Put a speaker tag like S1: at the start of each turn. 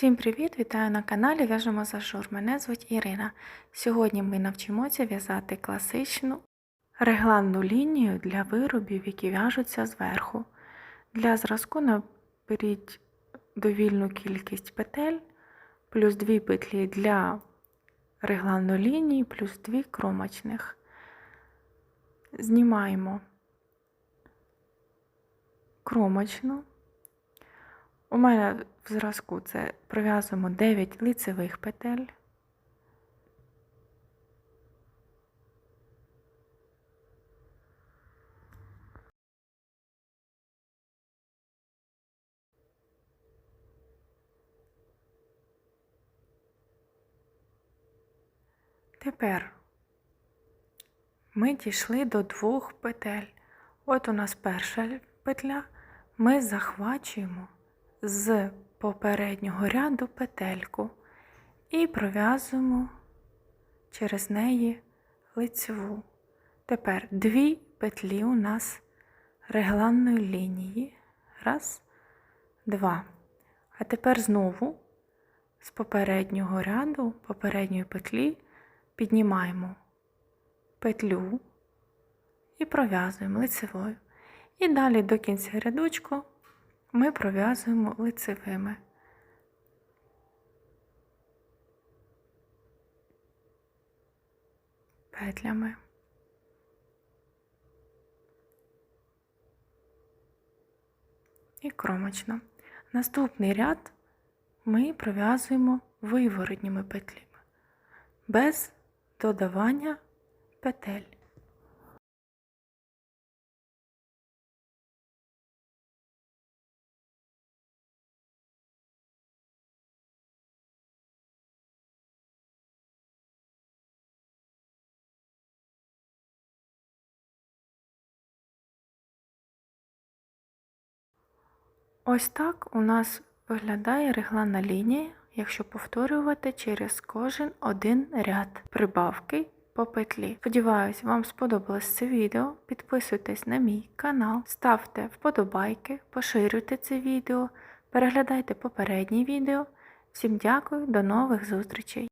S1: Всім привіт! Вітаю на каналі В'яжемо за жур. Мене звуть Ірина. Сьогодні ми навчимося в'язати класичну регланну лінію для виробів, які в'яжуться зверху. Для зразку наберіть довільну кількість петель, плюс 2 петлі для регланної лінії, плюс 2 кромочних. Знімаємо кромочну. У мене в зразку це пров'язуємо 9 лицевих петель. Тепер ми дійшли до двох петель. От у нас перша петля, ми захвачуємо з попереднього ряду петельку і пров'язуємо через неї лицеву. Тепер дві петлі у нас регланної лінії. Раз, два. А тепер знову з попереднього ряду, попередньої петлі піднімаємо петлю і пров'язуємо лицевою. І далі до кінця рядочку ми пров'язуємо лицевими. Петлями. І кромочно. Наступний ряд ми пров'язуємо виворотніми петлями без додавання петель. Ось так у нас виглядає регланна лінія, якщо повторювати через кожен один ряд прибавки по петлі. Сподіваюсь, вам сподобалось це відео. Підписуйтесь на мій канал, ставте вподобайки, поширюйте це відео, переглядайте попередні відео. Всім дякую, до нових зустрічей!